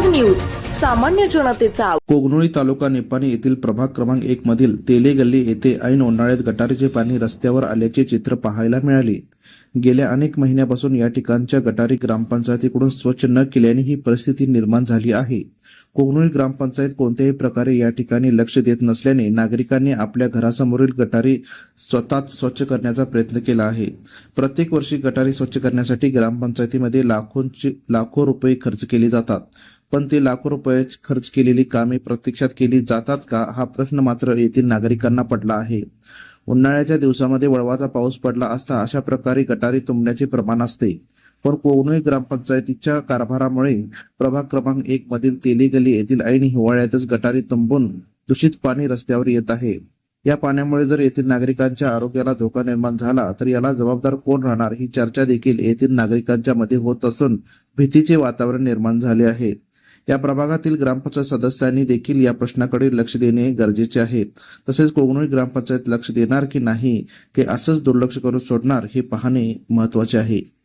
सामान्य जनतेचा कोगनोळी तालुका निपाणी येथील प्रभाग क्रमांक एक मधील तेले गल्ली येथे ऐन उन्हाळ्यात गटारीचे पाणी रस्त्यावर आल्याचे चित्र पाहायला मिळाले. गेल्या अनेक महिन्यापासून या ठिकाणच्या गटारी ग्रामपंचायतीकडून स्वच्छ न केल्याने ही परिस्थिती निर्माण झाली आहे. कोगनोळी ग्रामपंचायत कोणत्याही प्रकारे या ठिकाणी लक्ष देत नसल्याने नागरिकांनी आपल्या घरासमोरील गटारी स्वतःच स्वच्छ करण्याचा प्रयत्न केला आहे. प्रत्येक वर्षी गटारी स्वच्छ करण्यासाठी ग्रामपंचायतीमध्ये लाखोंची लाखो रुपये खर्च केले जातात. पण ते लाखो रुपये खर्च केलेली कामे प्रत्यक्षात केली जातात का हा प्रश्न मात्र येथील नागरिकांना पडला आहे. उन्हाळ्याच्या दिवसामध्ये वळवाचा पाऊस पडला असता अशा प्रकारे गटारी तुंबण्याचे प्रमाण असते. पण कोगनोळी ग्रामपंचायतीच्या कारभारामुळे प्रभाग क्रमांक एक मधील तेली गली येथील ऐन हिवाळ्यातच गटारी तुंबून दूषित पाणी रस्त्यावर येत आहे. या पाण्यामुळे जर येथील नागरिकांच्या आरोग्याला धोका निर्माण झाला तर याला जबाबदार कोण राहणार ही चर्चा देखील येथील नागरिकांच्या मध्ये होत असून भीतीचे वातावरण निर्माण झाले आहे. या प्रभागातील ग्रामपंचायत सदस्यांनी देखील या प्रश्नाकडे लक्ष देणे गरजेचे आहे. तसेच कोगनोळी ग्रामपंचायत लक्ष देणार की नाही की असंच दुर्लक्ष करून सोडणार हे पाहणे महत्त्वाचे आहे.